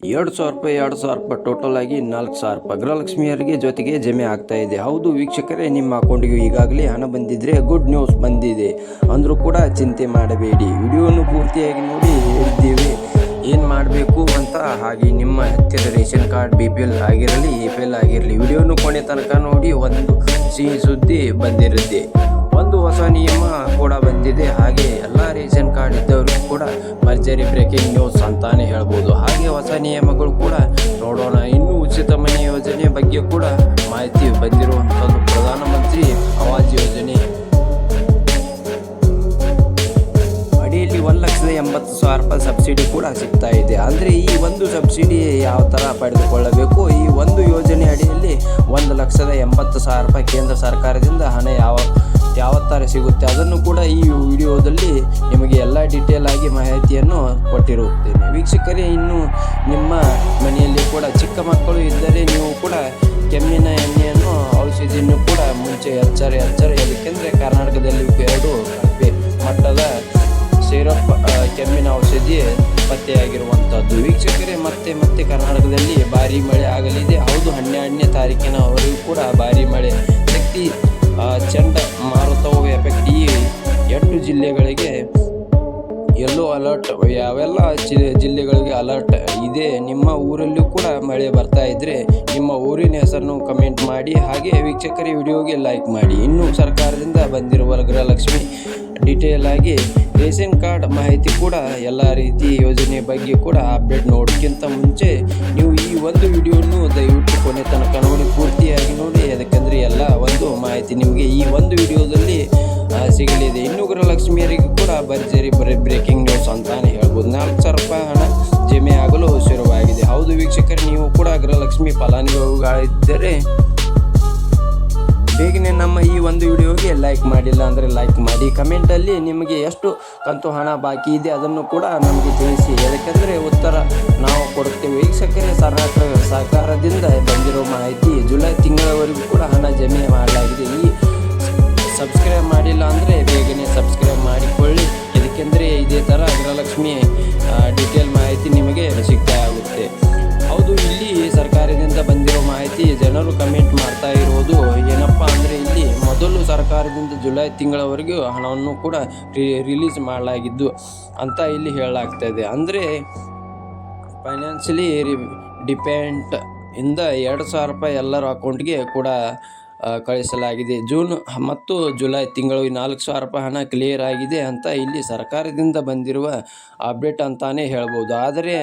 ಎರಡು ಸಾವಿರ ರೂಪಾಯಿ, ಎರಡು ಸಾವಿರ ರೂಪಾಯಿ ಟೋಟಲ್ ಆಗಿ ನಾಲ್ಕು ಸಾವಿರ ರೂಪಾಯಿ. ಗೃಹಲಕ್ಷ್ಮಿಯರಿಗೆ ಜೊತೆಗೆ ಜಮೆ ಆಗ್ತಾ ಇದೆ. ಹೌದು ವೀಕ್ಷಕರೇ, ನಿಮ್ಮ ಅಕೌಂಟಿಗೆ ಈಗಾಗಲೇ ಹಣ ಬಂದಿದ್ರೆ ಗುಡ್ ನ್ಯೂಸ್ ಬಂದಿದೆ. ಅಂದರೂ ಕೂಡ ಚಿಂತೆ ಮಾಡಬೇಡಿ. ವಿಡಿಯೋನು ಪೂರ್ತಿಯಾಗಿ ನೋಡಿ ಹೇಳ್ತೀವಿ. ಏನು ಮಾಡಬೇಕು ಅಂತ ಹಾಗೆ ನಿಮ್ಮ ಹತ್ತಿರ ration card B P L ಆಗಿರಲಿ ಎ ಪಿ ಎಲ್ ಆಗಿರಲಿ, ವಿಡಿಯೋನು ಕೊನೆ ತನಕ ನೋಡಿ ಒಂದು ಸಿಹಿ ಸುದ್ದಿ ಬಂದಿರುತ್ತೆ. ಒಂದು ಹೊಸ ನಿಯಮ ಕೂಡ ಬಂದಿದೆ. ಹಾಗೆ ಎಲ್ಲ ರೇಷನ್ ಕಾರ್ಡ್ ಇದ್ದವರಿಗೂ ಕೂಡ ಭರ್ಜರಿ ಬ್ರೇಕಿಂಗ್ ನ್ಯೂಸ್ ಅಂತಾನೆ ಹೇಳ್ಬೋದು. ಹಾಗೆ ಹೊಸ ನಿಯಮಗಳು ಕೂಡ ನೋಡೋಣ. ಇನ್ನು ಉಚಿತ ಮನೆ ಯೋಜನೆ ಬಗ್ಗೆ ಕೂಡ ಮಾಹಿತಿ ಬಂದಿರುವಂಥದ್ದು ಪ್ರಧಾನಮಂತ್ರಿ ಆವಾಜ್ ಯೋಜನೆ. ಅಡಿಯಲ್ಲಿ ಒಂದು ಲಕ್ಷದ ಎಂಬತ್ತು ಸಾವಿರ ರೂಪಾಯಿ ಸಬ್ಸಿಡಿ ಕೂಡ ಸಿಗ್ತಾ ಇದೆ. ಅಂದರೆ ಈ ಒಂದು ಸಬ್ಸಿಡಿ ಯಾವ ಥರ ಪಡೆದುಕೊಳ್ಳಬೇಕು? ಈ ಒಂದು ಯೋಜನೆ ಅಡಿಯಲ್ಲಿ ಒಂದು ಲಕ್ಷದ ಎಂಬತ್ತು ಸಾವಿರ ರೂಪಾಯಿ ಕೇಂದ್ರ ಸರ್ಕಾರದಿಂದ ಹಣ ಯಾವ ಯಾವ ಥರ ಸಿಗುತ್ತೆ, ಅದನ್ನು ಕೂಡ ಈ ವಿಡಿಯೋದಲ್ಲಿ ನಿಮಗೆ ಎಲ್ಲ ಡೀಟೇಲ್ ಆಗಿ ಮಾಹಿತಿಯನ್ನು ಕೊಟ್ಟಿರುತ್ತೇನೆ. ವೀಕ್ಷಕರೇ, ಇನ್ನು ನಿಮ್ಮ ಮನೆಯಲ್ಲಿ ಕೂಡ ಚಿಕ್ಕ ಮಕ್ಕಳು ಇದ್ದರೆ ನೀವು ಕೂಡ ಕೆಮ್ಮಿನ ಎಣ್ಣೆಯನ್ನು, ಔಷಧಿಯನ್ನು ಕೂಡ ಮುಂಚೆ ಎಚ್ಚರ ಎಚ್ಚರ ಏಕೆಂದರೆ ಕರ್ನಾಟಕದಲ್ಲಿ ಎರಡು ಮಟ್ಟದ ಸಿರಪ್ ಕೆಮ್ಮಿನ ಔಷಧಿ ಪತ್ತೆಯಾಗಿರುವಂಥದ್ದು ವೀಕ್ಷಕರೇ, ಮತ್ತೆ ಮತ್ತೆ ಕರ್ನಾಟಕದಲ್ಲಿ ಭಾರಿ ಮಳೆ ಆಗಲಿದೆ. ಹೌದು, ಹನ್ನೆರಡನೇ ತಾರೀಕಿನವರೆಗೂ ಕೂಡ ಭಾರಿ ಮಳೆ. ಶಕ್ತಿ ಚಂಡ ಎಲ್ಲೋ ಅಲರ್ಟ್ ಯಾವೆಲ್ಲ ಜಿಲ್ಲೆಗಳಿಗೆ ಅಲರ್ಟ್ ಇದೆ. ನಿಮ್ಮ ಊರಲ್ಲೂ ಕೂಡ ಮಳೆ ಬರ್ತಾ ಇದ್ರೆ ನಿಮ್ಮ ಊರಿನ ಹೆಸರನ್ನು ಕಮೆಂಟ್ ಮಾಡಿ. ಹಾಗೆ ವೀಕ್ಷಕರ ವಿಡಿಯೋಗೆ ಲೈಕ್ ಮಾಡಿ. ಇನ್ನೂ ಸರ್ಕಾರದಿಂದ ಬಂದಿರುವ ಗೃಹಲಕ್ಷ್ಮಿ ಡೀಟೇಲ್ ಆಗಿ ರೇಷನ್ ಕಾರ್ಡ್ ಮಾಹಿತಿ ಕೂಡ ಎಲ್ಲ ರೀತಿ ಯೋಜನೆ ಬಗ್ಗೆ ಕೂಡ ಅಪ್ಡೇಟ್ ನೋಡೋಕ್ಕಿಂತ ಮುಂಚೆ ನೀವು ಈ ಒಂದು ವಿಡಿಯೋನು ದಯವಿಟ್ಟು ಕೊನೆ ತನಕ ನೋಡಿ, ಪೂರ್ತಿಯಾಗಿ ನೋಡಿ. ಅದಕ್ಕೆಂದರೆ ಎಲ್ಲ ಒಂದು ಮಾಹಿತಿ ನಿಮಗೆ ಈ ಒಂದು ವಿಡಿಯೋದಲ್ಲಿ ಸಿಗಲಿದೆ. ಇನ್ನು ಗೃಹಲಕ್ಷ್ಮಿಯರಿಗೂ ಕೂಡ ಭರ್ಜರಿ ಬ್ರೇಕಿಂಗ್ ನ್ಯೂಸ್ ಅಂತಾನೆ ಹೇಳ್ಬೋದು. ನಾಲ್ಕು ಸಾವಿರ ರೂಪಾಯಿ ಹಣ ಜಮೆ ಆಗಲು ಶುರುವಾಗಿದೆ. ಹೌದು ವೀಕ್ಷಕರು, ನೀವು ಕೂಡ ಗೃಹಲಕ್ಷ್ಮಿ ಫಲಾನುಭವಿಗಳಿದ್ದರೆ ಬೇಗನೆ ನಮ್ಮ ಈ ಒಂದು ವಿಡಿಯೋಗೆ ಲೈಕ್ ಮಾಡಿಲ್ಲ ಅಂದರೆ ಲೈಕ್ ಮಾಡಿ. ಕಮೆಂಟಲ್ಲಿ ನಿಮಗೆ ಎಷ್ಟು ಕಂತು ಹಣ ಬಾಕಿ ಇದೆ ಅದನ್ನು ಕೂಡ ನಮಗೆ ತಿಳಿಸಿ. ಯಾಕೆಂದರೆ ಉತ್ತರ ನಾವು ಕೊಡುತ್ತೇವೆ. ವೀಕ್ಷಕರೇ, ಸರ್ನಾಟಕ ಸರ್ಕಾರದಿಂದ ಬಂದಿರೋ ಮಾಹಿತಿ ಜುಲೈ ತಿಂಗಳವರೆಗೂ ಕೂಡ ಹಣ ಜಮೆ ಮಾಡಲಾಗಿದೆ. ಈ ಸಬ್ಸ್ಕ್ರೈಬ್ ಮಾಡಿಲ್ಲ ಅಂದರೆ ಬೇಗನೆ ಸಬ್ಸ್ಕ್ರೈಬ್ ಮಾಡಿಕೊಳ್ಳಿ. ಇದಕ್ಕೆಂದರೆ ಇದೇ ಥರ ಗೃಹಲಕ್ಷ್ಮಿ ಡೀಟೇಲ್ ಮಾಹಿತಿ ನಿಮಗೆ ಸಿಗ್ತಾ ಆಗುತ್ತೆ. ಮಾಹಿತಿ ಜನರು ಕಮೆಂಟ್ ಮಾಡ್ತಾ ಇರೋದು ಏನಪ್ಪ ಅಂದರೆ ಇಲ್ಲಿ ಮೊದಲು ಸರ್ಕಾರದಿಂದ ಜುಲೈ ತಿಂಗಳವರೆಗೂ ಹಣವನ್ನು ಕೂಡ ರಿಲೀಸ್ ಮಾಡಲಾಗಿದ್ದು ಅಂತ ಇಲ್ಲಿ ಹೇಳಲಾಗ್ತಾ ಇದೆ. ಅಂದರೆ ಫೈನಾನ್ಷಿಯಲಿ ಡಿಪೆಂಡ್ ಇಂದ ಎರಡು ಸಾವಿರ ರೂಪಾಯಿ ಎಲ್ಲರ ಅಕೌಂಟ್ಗೆ ಕೂಡ ಕಳಿಸಲಾಗಿದೆ. ಜೂನ್ ಮತ್ತು ಜುಲೈ ತಿಂಗಳು ನಾಲ್ಕು ಸಾವಿರ ರೂಪಾಯಿ ಹಣ ಕ್ಲಿಯರ್ ಆಗಿದೆ ಅಂತ ಇಲ್ಲಿ ಸರ್ಕಾರದಿಂದ ಬಂದಿರುವ ಅಪ್ಡೇಟ್ ಅಂತಾನೆ ಹೇಳ್ಬೋದು. ಆದರೆ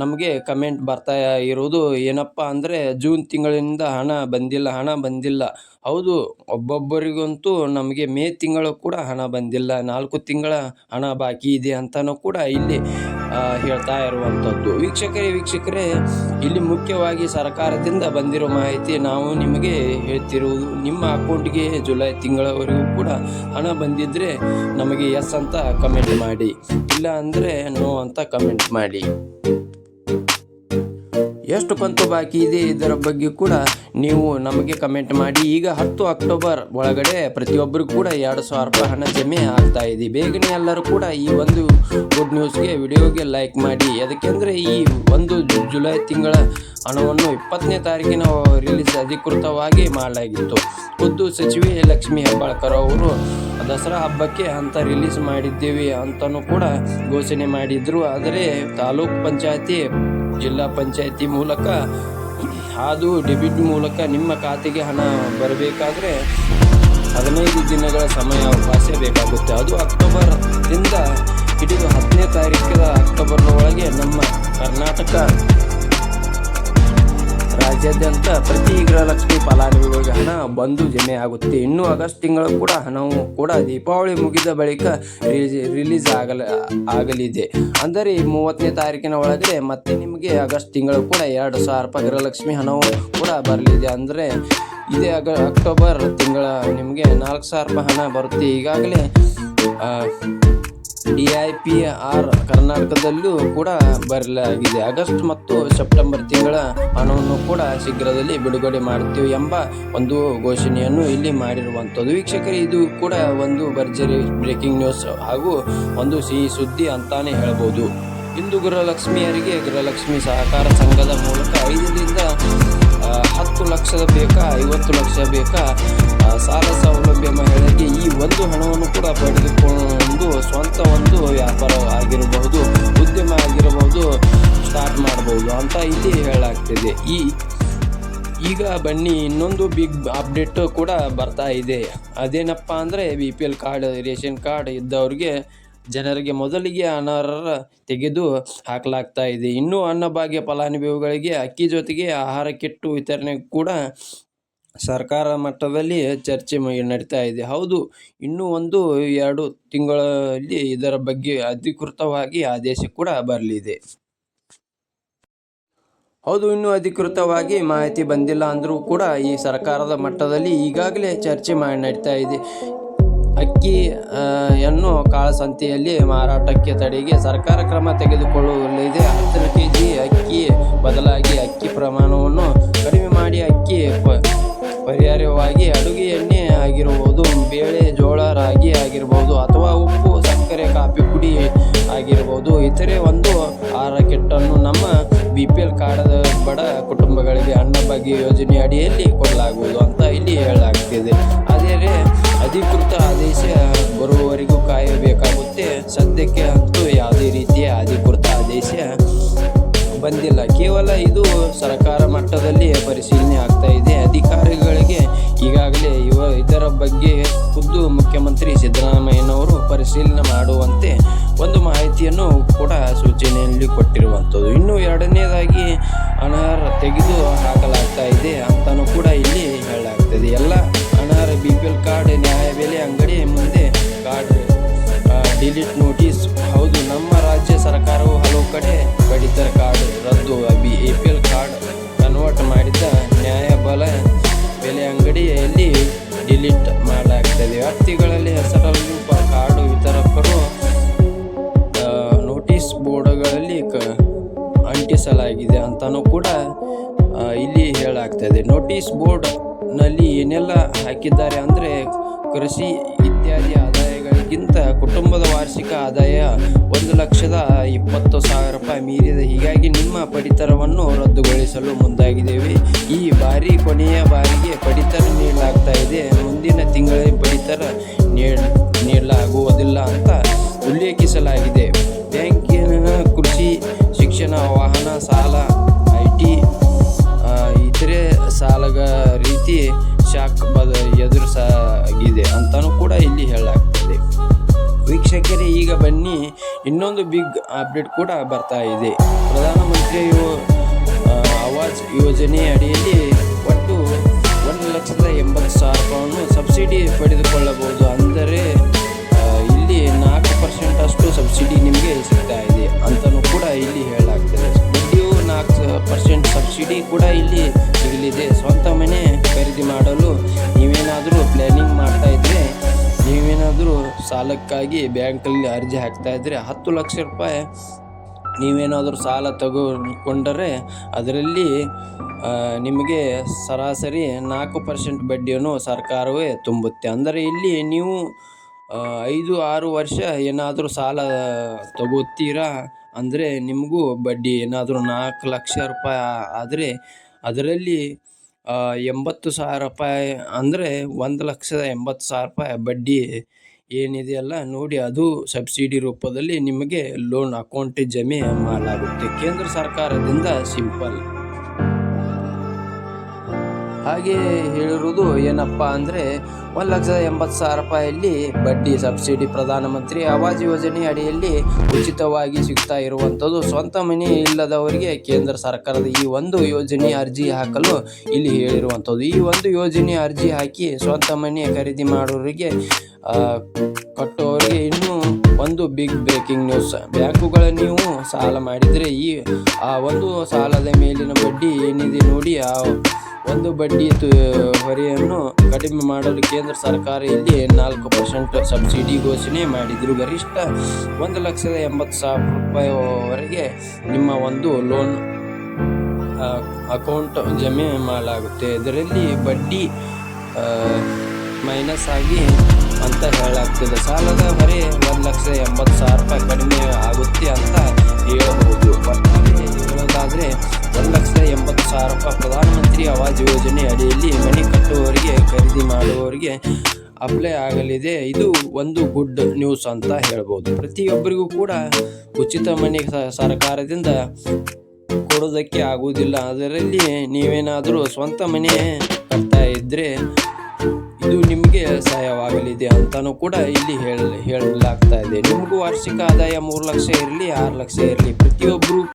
ನಮಗೆ ಕಮೆಂಟ್ ಬರ್ತಾ ಇರೋದು ಏನಪ್ಪ ಅಂದರೆ ಜೂನ್ ತಿಂಗಳಿಂದ ಹಣ ಬಂದಿಲ್ಲ ಹಣ ಬಂದಿಲ್ಲ. ಹೌದು, ಒಬ್ಬೊಬ್ಬರಿಗಂತೂ ನಮಗೆ ಮೇ ತಿಂಗಳು ಕೂಡ ಹಣ ಬಂದಿಲ್ಲ. ನಾಲ್ಕು ತಿಂಗಳ ಹಣ ಬಾಕಿ ಇದೆ ಅಂತಲೂ ಕೂಡ ಇಲ್ಲಿ ಹೇಳ್ತಾ ಇರುವಂಥದ್ದು. ವೀಕ್ಷಕರೇ ವೀಕ್ಷಕರೇ, ಇಲ್ಲಿ ಮುಖ್ಯವಾಗಿ ಸರ್ಕಾರದಿಂದ ಬಂದಿರೋ ಮಾಹಿತಿ ನಾವು ನಿಮಗೆ ಹೇಳ್ತಿರುವುದು, ನಿಮ್ಮ ಅಕೌಂಟ್ಗೆ ಜುಲೈ ತಿಂಗಳವರೆಗೂ ಕೂಡ ಹಣ ಬಂದಿದ್ದರೆ ನಮಗೆ ಎಸ್ ಅಂತ ಕಮೆಂಟ್ ಮಾಡಿ. ಇಲ್ಲ ಅಂದರೆ ನೋ ಅಂತ ಕಮೆಂಟ್ ಮಾಡಿ. ಎಷ್ಟು ಕಂತು ಬಾಕಿ ಇದೆ ಇದರ ಬಗ್ಗೆ ಕೂಡ ನೀವು ನಮಗೆ ಕಮೆಂಟ್ ಮಾಡಿ. ಈಗ ಹತ್ತು ಅಕ್ಟೋಬರ್ ಒಳಗಡೆ ಪ್ರತಿಯೊಬ್ಬರಿಗೂ ಕೂಡ ಎರಡು ಸಾವಿರ ರೂಪಾಯಿ ಹಣ ಜಮೆ ಆಗ್ತಾ ಇದೆ. ಬೇಗನೆ ಎಲ್ಲರೂ ಕೂಡ ಈ ಒಂದು ಗುಡ್ ನ್ಯೂಸ್ಗೆ ವಿಡಿಯೋಗೆ ಲೈಕ್ ಮಾಡಿ. ಅದಕ್ಕೆಂದರೆ ಈ ಒಂದು ಜುಲೈ ತಿಂಗಳ ಹಣವನ್ನು ಇಪ್ಪತ್ತನೇ ತಾರೀಕಿನ ರಿಲೀಸ್ ಅಧಿಕೃತವಾಗಿ ಮಾಡಲಾಗಿತ್ತು. ಖುದ್ದು ಸಚಿವೆ ಲಕ್ಷ್ಮೀ ಹೆಬ್ಬಾಳ್ಕರ್ ಅವರು ದಸರಾ ಹಬ್ಬಕ್ಕೆ ಅಂತ ರಿಲೀಸ್ ಮಾಡಿದ್ದೇವೆ ಅಂತಲೂ ಕೂಡ ಘೋಷಣೆ ಮಾಡಿದ್ರು. ಆದರೆ ತಾಲೂಕ್ ಪಂಚಾಯತಿ ಜಿಲ್ಲಾ ಪಂಚಾಯತಿ ಮೂಲಕ ಅದು ಡೆಬಿಟ್ ಮೂಲಕ ನಿಮ್ಮ ಖಾತೆಗೆ ಹಣ ಬರಬೇಕಾದ್ರೆ ಹದಿನೈದು ದಿನಗಳ ಸಮಯ ಅವಕಾಶ ಬೇಕಾಗುತ್ತೆ. ಅದು ಅಕ್ಟೋಬರ್ದಿಂದ ಹಿಡಿದು ಹತ್ತನೇ ತಾರೀಕಿನ ಅಕ್ಟೋಬರ್ನ ಒಳಗೆ ನಮ್ಮ ಕರ್ನಾಟಕ ರಾಜ್ಯಾದ್ಯಂತ ಪ್ರತಿ ಗೃಹಲಕ್ಷ್ಮಿ ಫಲಾನುಭವಿಗಳಿಗೆ ಹಣ ಬಂದು ಜಮೆ ಆಗುತ್ತೆ. ಇನ್ನು ಆಗಸ್ಟ್ ತಿಂಗಳು ಕೂಡ ಹಣವು ಕೂಡ ದೀಪಾವಳಿ ಮುಗಿದ ಬಳಿಕ ರಿಲೀಸ್- ಆಗಲ, ಆಗಲಿದೆ. ಅಂದರೆ ಮೂವತ್ತನೇ ತಾರೀಕಿನ ಒಳಗೆ ಮತ್ತೆ ನಿಮಗೆ ಆಗಸ್ಟ್ ತಿಂಗಳು ಕೂಡ ಎರಡು ಸಾವಿರ ರೂಪಾಯಿ ಗೃಹಲಕ್ಷ್ಮಿ ಹಣವು ಕೂಡ ಬರಲಿದೆ. ಅಂದರೆ ಇದೇ ಅಗ, ಅಕ್ಟೋಬರ್ ತಿಂಗಳ ನಿಮಗೆ ನಾಲ್ಕು ಸಾವಿರ ರೂಪಾಯಿ ಹಣ ಬರುತ್ತೆ. ಈಗಾಗಲೇ ಡಿ ಐ ಪಿ ಆರ್ ಕರ್ನಾಟಕದಲ್ಲೂ ಕೂಡ ಬರಲಾಗಿದೆ. ಆಗಸ್ಟ್ ಮತ್ತು ಸೆಪ್ಟೆಂಬರ್ ತಿಂಗಳ ಹಣವನ್ನು ಕೂಡ ಶೀಘ್ರದಲ್ಲಿ ಬಿಡುಗಡೆ ಮಾಡ್ತೀವಿ ಎಂಬ ಒಂದು ಘೋಷಣೆಯನ್ನು ಇಲ್ಲಿ ಮಾಡಿರುವಂಥದ್ದು. ವೀಕ್ಷಕರೇ, ಇದು ಕೂಡ ಒಂದು ಭರ್ಜರಿ ಬ್ರೇಕಿಂಗ್ ನ್ಯೂಸ್ ಹಾಗೂ ಒಂದು ಸಿಹಿ ಸುದ್ದಿ ಅಂತಾನೆ ಹೇಳ್ಬೋದು. ಇಂದು ಗೃಹಲಕ್ಷ್ಮಿಯರಿಗೆ ಗೃಹಲಕ್ಷ್ಮಿ ಸಹಕಾರ ಸಂಘದ ಮೂಲಕ ಐದರಿಂದ ಹತ್ತು ಲಕ್ಷದ ಬೇಕಾ, ಐವತ್ತು ಲಕ್ಷ ಬೇಕಾ? ಸಾಲ ಸೌಲಭ್ಯ ಮಹಿಳೆಗೆ ಈ ಒಂದು ಹಣವನ್ನು ಕೂಡ ಪಡೆದುಕೊಂಡು ಸ್ವಂತ ಒಂದು ವ್ಯಾಪಾರ ಆಗಿರಬಹುದು, ಉದ್ಯಮ ಆಗಿರಬಹುದು ಸ್ಟಾರ್ಟ್ ಮಾಡಬಹುದು ಅಂತ ಇಲ್ಲಿ ಹೇಳಲಾಗ್ತಿದೆ. ಈ ಈಗ ಬನ್ನಿ, ಇನ್ನೊಂದು ಬಿಗ್ ಅಪ್ಡೇಟ್ ಕೂಡ ಬರ್ತಾ ಇದೆ. ಅದೇನಪ್ಪ ಅಂದರೆ B P L card ration card ಇದ್ದವ್ರಿಗೆ ಜನರಿಗೆ ಮೊದಲಿಗೆ ಅನರ್ಹ ತೆಗೆದು ಹಾಕಲಾಗ್ತಾ ಇದೆ. ಇನ್ನು ಅನ್ನಭಾಗ್ಯ ಫಲಾನುಭವಿಗಳಿಗೆ ಅಕ್ಕಿ ಜೊತೆಗೆ ಆಹಾರ, ಕಿಟ್ಟು ವಿತರಣೆ ಕೂಡ ಸರ್ಕಾರ ಮಟ್ಟದಲ್ಲಿ ಚರ್ಚೆ ನಡೀತಾ ಇದೆ. ಹೌದು, ಇನ್ನೂ ಒಂದು ಎರಡು ತಿಂಗಳಲ್ಲಿ ಇದರ ಬಗ್ಗೆ ಅಧಿಕೃತವಾಗಿ ಆದೇಶ ಕೂಡ ಬರಲಿದೆ. ಹೌದು, ಇನ್ನೂ ಅಧಿಕೃತವಾಗಿ ಮಾಹಿತಿ ಬಂದಿಲ್ಲ ಅಂದರೂ ಕೂಡ ಈ ಸರ್ಕಾರದ ಮಟ್ಟದಲ್ಲಿ ಈಗಾಗಲೇ ಚರ್ಚೆ ಮಾಡಿ ನಡೀತಾ ಇದೆ. ಅಕ್ಕಿ ಯನ್ನು ಯನ್ನು ಕಾಳಸಂತೆಯಲ್ಲಿ ಮಾರಾಟಕ್ಕೆ ತಡೆಗೆ ಸರ್ಕಾರ ಕ್ರಮ ತೆಗೆದುಕೊಳ್ಳಲಿದೆ. ಹತ್ತು ಕೆ ಜಿ ಅಕ್ಕಿ ಬದಲಾಗಿ ಅಕ್ಕಿ ಪ್ರಮಾಣವನ್ನು ಕಡಿಮೆ ಮಾಡಿ ಅಕ್ಕಿ ಪ, ಪರ್ಯಾಯವಾಗಿ ಅಡುಗೆ ಎಣ್ಣೆ ಆಗಿರ್ಬೋದು, ಬೇಳೆ ಜೋಳ ರಾಗಿ ಆಗಿರ್ಬೋದು ಅಥವಾ ಉಪ್ಪು, ಸಕ್ಕರೆ, ಕಾಫಿ ಪುಡಿ ಆಗಿರ್ಬೋದು, ಇತರೆ ಒಂದು ಆರ ಕಿಟ್ಟನ್ನು ಬಿ ಪಿ ಎಲ್ ಕಾರ್ಡ್ ಬಡ ಕುಟುಂಬಗಳಿಗೆ ಅನ್ನಭಾಗ್ಯ ಯೋಜನೆ ಅಡಿಯಲ್ಲಿ ಕೊಡಲಾಗುವುದು ಅಂತ ಇಲ್ಲಿ ಹೇಳಲಾಗ್ತಿದೆ. ಆದರೆ ಅಧಿಕೃತ ಆದೇಶ ಬರುವವರೆಗೂ ಕಾಯಬೇಕಾಗುತ್ತೆ ಸದ್ಯಕ್ಕೆ ಅಂತೂ ಯಾವುದೇ ರೀತಿಯ ಅಧಿಕೃತ ಆದೇಶ ಬಂದಿಲ್ಲ. ಕೇವಲ ಇದು ಸರ್ಕಾರ ಮಟ್ಟದಲ್ಲಿ ಪರಿಶೀಲನೆ ಆಗ್ತಾ ಇದೆ. ಅಧಿಕಾರಿಗಳಿಗೆ ಈಗಾಗಲೇ ಇವ ಇದರ ಬಗ್ಗೆ ಖುದ್ದು ಮುಖ್ಯಮಂತ್ರಿ ಸಿದ್ದರಾಮಯ್ಯನವರು ಪರಿಶೀಲನೆ ಮಾಡುವಂತೆ ಒಂದು ಮಾಹಿತಿಯನ್ನು ಕೂಡ ಸೂಚನೆಯಲ್ಲಿ ಕೊಟ್ಟಿರುವಂಥದ್ದು. ಇನ್ನು ಎರಡನೇದಾಗಿ ಅನರ್ಹ ತೆಗೆದು ಹಾಕಲಾಗ್ತಾ ಇದೆ ಅಂತಲೂ ಕೂಡ ಇಲ್ಲಿ ಹೇಳಲಾಗ್ತದೆ. ಎಲ್ಲ ಅನರ್ಹ ಬಿ ಪಿ ಎಲ್ ಕಾರ್ಡ್ ನ್ಯಾಯಬೆಲೆ ಅಂಗಡಿ ಮುಂದೆ ಕಾರ್ಡ್ ಡಿಲೀಟ್ ನೋಟಿಸ್. ಹೌದು, ನಮ್ಮ ರಾಜ್ಯ ಸರ್ಕಾರವು ಹಲವು ಕಡೆ ಪಡಿತರ ಕಾರ್ಡ್ ರದ್ದು. B A P L card convert ಮಾಡಿದ ನ್ಯಾಯಬಲ ಬೆಲೆ ಅಂಗಡಿಯಲ್ಲಿ ಡಿಲೀಟ್ ಮಾಡಲಾಗ್ತದೆ. ವ್ಯಕ್ತಿಗಳಲ್ಲಿ ಹೆಸರಲ್ಲಿ ಕಾರ್ಡು ವಿತರಕರು ನೋಟಿಸ್ ಬೋರ್ಡ್ಗಳಲ್ಲಿ ಕ, ಅಂಟಿಸಲಾಗಿದೆ ಅಂತಲೂ ಕೂಡ ಇಲ್ಲಿ ಹೇಳಲಾಗ್ತದೆ. ನೋಟಿಸ್ ಬೋರ್ಡ್ನಲ್ಲಿ ಏನೆಲ್ಲ ಹಾಕಿದ್ದಾರೆ ಅಂದರೆ, ಕೃಷಿ ಇತ್ಯಾದಿ ಆದಾಯಗಳಿಗಿಂತ ಕುಟುಂಬದ ವಾರ್ಷಿಕ ಆದಾಯ ಒಂದು ಲಕ್ಷದ ಇಪ್ಪತ್ತು ಸಾವಿರ ರೂಪಾಯಿ ಮೀರಿದೆ. ಹೀಗಾಗಿ ನಿಮ್ಮ ಪಡಿತರವನ್ನು ರದ್ದುಗೊಳಿಸಲು ಮುಂದಾಗಿದ್ದೇವೆ. ಈ ಬಾರಿ ಕೊನೆಯ ಬಾರಿಗೆ ಪಡಿತರ ಮುಂದಿನ ತಿಂಗಳ ಪಡಿತರ ನೀಡ್ ನೀಡಲಾಗುವುದಿಲ್ಲ ಅಂತ ಉಲ್ಲೇಖಿಸಲಾಗಿದೆ. ಬ್ಯಾಂಕಿನ ಕೃಷಿ, ಶಿಕ್ಷಣ, ವಾಹನ, ಸಾಲ, ಐ ಟಿ ಇತರೆ ಸಾಲಗ ರೀತಿ ಶಾಕ್ ಬದ ಎದುರಿಸಾಗಿದೆ ಅಂತಲೂ ಕೂಡ ಇಲ್ಲಿ ಹೇಳಲಾಗ್ತದೆ. ವೀಕ್ಷಕರೇ, ಈಗ ಬನ್ನಿ, ಇನ್ನೊಂದು ಬಿಗ್ ಅಪ್ಡೇಟ್ ಕೂಡ ಬರ್ತಾ ಇದೆ. ಪ್ರಧಾನಮಂತ್ರಿ ಆವಾಜ್ ಯೋಜನೆ ಅಡಿಯಲ್ಲಿ ಲಕ್ಷದ ಎಂಬತ್ತು ಸಾವಿರ ಸಬ್ಸಿಡಿ ಪಡೆದುಕೊಳ್ಳಬಹುದು. ಅಂದರೆ ಇಲ್ಲಿ ನಾಲ್ಕು ಪರ್ಸೆಂಟ್ ಅಷ್ಟು ಸಬ್ಸಿಡಿ ನಿಮಗೆ ಸಿಗ್ತಾ ಇದೆ ಅಂತಲೂ ಕೂಡ ಇಲ್ಲಿ ಹೇಳಲಾಗ್ತದೆ. ಬಡ್ಡಿಯು ನಾಲ್ಕು ಪರ್ಸೆಂಟ್ ಸಬ್ಸಿಡಿ ಕೂಡ ಇಲ್ಲಿ ಸಿಗಲಿದೆ. ಸ್ವಂತ ಮನೆ ಖರೀದಿ ಮಾಡಲು ನೀವೇನಾದರೂ ಪ್ಲ್ಯಾನಿಂಗ್ ಮಾಡ್ತಾ ಇದ್ದರೆ ನೀವೇನಾದರೂ ಸಾಲಕ್ಕಾಗಿ ಬ್ಯಾಂಕಲ್ಲಿ ಅರ್ಜಿ ಹಾಕ್ತಾ ಇದ್ದರೆ ಹತ್ತು ಲಕ್ಷ ರೂಪಾಯಿ ನೀವೇನಾದರೂ ಸಾಲ ತಗೊಂಡರೆ ಅದರಲ್ಲಿ ನಿಮಗೆ ಸರಾಸರಿ ನಾಲ್ಕು ಪರ್ಸೆಂಟ್ ಬಡ್ಡಿಯನ್ನು ಸರ್ಕಾರವೇ ತುಂಬುತ್ತೆ. ಅಂದರೆ ಇಲ್ಲಿ ನೀವು ಐದು, ಆರು ವರ್ಷ ಏನಾದರೂ ಸಾಲ ತಗೋತೀರಾ? ಅಂದರೆ ನಿಮಗೂ ಬಡ್ಡಿ ಏನಾದರೂ ನಾಲ್ಕು ಲಕ್ಷ ರೂಪಾಯಿ ಆದರೆ ಅದರಲ್ಲಿ ಎಂಬತ್ತು ಸಾವಿರ ರೂಪಾಯಿ, ಅಂದರೆ ಒಂದು ಲಕ್ಷದ ಎಂಬತ್ತು ಸಾವಿರ ರೂಪಾಯಿ ಬಡ್ಡಿ ಏನಿದೆಯಲ್ಲ, ನೋಡಿ ಅದು ಸಬ್ಸಿಡಿ ರೂಪದಲ್ಲಿ ನಿಮಗೆ ಲೋನ್ ಅಕೌಂಟ್ ಜಮೆ ಮಾಡಲಾಗುತ್ತೆ. ಕೇಂದ್ರ ಸರ್ಕಾರದಿಂದ ಸಿಂಪಲ್ ಹಾಗೆ ಹೇಳಿರುವುದು ಏನಪ್ಪ ಅಂದರೆ, ಒಂದು ಲಕ್ಷದ ಎಂಬತ್ತು ಸಾವಿರ ರೂಪಾಯಲ್ಲಿ ಬಡ್ಡಿ ಸಬ್ಸಿಡಿ ಪ್ರಧಾನಮಂತ್ರಿ ಆವಾಜ್ ಯೋಜನೆ ಅಡಿಯಲ್ಲಿ ಉಚಿತವಾಗಿ ಸಿಗ್ತಾ ಇರುವಂಥದ್ದು. ಸ್ವಂತ ಮನೆ ಇಲ್ಲದವರಿಗೆ ಕೇಂದ್ರ ಸರ್ಕಾರದ ಈ ಒಂದು ಯೋಜನೆ ಅರ್ಜಿ ಹಾಕಲು ಇಲ್ಲಿ ಹೇಳಿರುವಂಥದ್ದು. ಈ ಒಂದು ಯೋಜನೆ ಅರ್ಜಿ ಹಾಕಿ ಸ್ವಂತ ಮನೆ ಖರೀದಿ ಮಾಡೋರಿಗೆ ಕಟ್ಟೋರಿಗೆ ಇನ್ನೂ ಒಂದು ಬಿಗ್ ಬ್ರೇಕಿಂಗ್ ನ್ಯೂಸ್ ಬ್ಯಾಂಕುಗಳ ನೀವು ಸಾಲ ಮಾಡಿದರೆ ಈ, ಆ ಒಂದು ಸಾಲದ ಮೇಲಿನ ಬಡ್ಡಿ ಏನಿದೆ ನೋಡಿ, ಆ ಒಂದು ಬಡ್ಡಿ ಹೊರೆಯನ್ನು ಕಡಿಮೆ ಮಾಡಲು ಕೇಂದ್ರ ಸರ್ಕಾರ ಇಲ್ಲಿ ನಾಲ್ಕು ಪರ್ಸೆಂಟ್ ಸಬ್ಸಿಡಿ ಘೋಷಣೆ ಮಾಡಿದರು. ಗರಿಷ್ಠ ಒಂದು ಲಕ್ಷದ ಎಂಬತ್ತು ಸಾವಿರ ರೂಪಾಯಿವರೆಗೆ ನಿಮ್ಮ ಒಂದು ಲೋನ್ ಅಕೌಂಟ್ ಜಮೆ ಮಾಡಲಾಗುತ್ತೆ. ಇದರಲ್ಲಿ ಬಡ್ಡಿ ಮೈನಸ್ ಆಗಿ ಅಂತ ಹೇಳಲಾಗ್ತದೆ ಸಾಲದ ಹೊರೆ ಒಂದು ಲಕ್ಷ ಎಂಬತ್ತು ಸಾವಿರ ರೂಪಾಯಿ ಕಡಿಮೆ ಆಗುತ್ತೆ ಅಂತ ಹೇಳಬಹುದು. ಒಟ್ಟಾರೆ ಹೇಳೋದಾದ್ರೆ ಒಂದು ಲಕ್ಷ ಎಂಬತ್ತು ಸಾವಿರ ರೂಪಾಯಿ ಪ್ರಧಾನಮಂತ್ರಿ ಆವಾಸ್ ಯೋಜನೆ ಅಡಿಯಲ್ಲಿ ಮನೆ ಕಟ್ಟುವವರಿಗೆ, ಖರೀದಿ ಮಾಡುವವರಿಗೆ ಅಪ್ಲೈ ಆಗಲಿದೆ. ಇದು ಒಂದು ಗುಡ್ ನ್ಯೂಸ್ ಅಂತ ಹೇಳ್ಬೋದು ಪ್ರತಿಯೊಬ್ಬರಿಗೂ ಕೂಡ ಉಚಿತ ಮನೆ ಸರ್ಕಾರದಿಂದ ಕೊಡೋದಕ್ಕೆ ಆಗುವುದಿಲ್ಲ. ಅದರಲ್ಲಿ ನೀವೇನಾದರೂ ಸ್ವಂತ ಮನೆ ಕಟ್ತಾ ಇದ್ದರೆ ಇದು ನಿಮಗೆ ಸಹಾಯವಾಗಲಿದೆ ಅಂತಲೂ ಕೂಡ ಇಲ್ಲಿ ಹೇಳ, ಹೇಳಲಾಗ್ತಾ ಇದೆ. ನಿಮಗೂ ವಾರ್ಷಿಕ ಆದಾಯ ಮೂರು ಲಕ್ಷ ಇರಲಿ, ಆರು ಲಕ್ಷ ಇರಲಿ. ಪ್ರತಿಯೊಬ್ಬರು